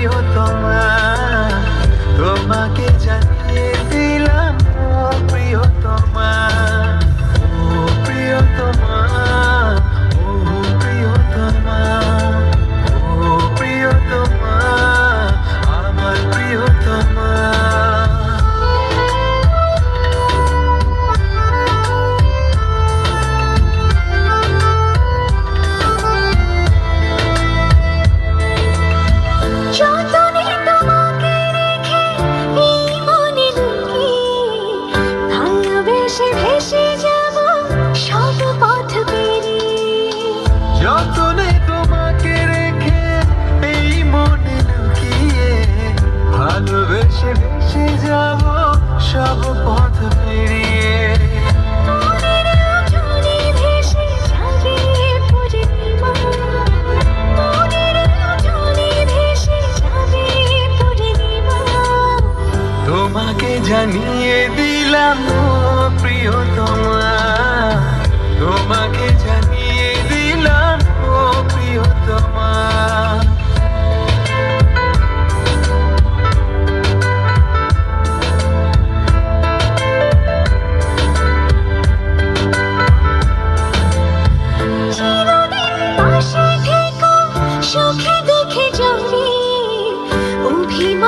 hijo tú. ভালোবেসে ভেসে যাব সব পথ পেরিয়ে। তোমাকে জানিয়ে দিলাম প্রিয় তোমা তোমাকে Hima.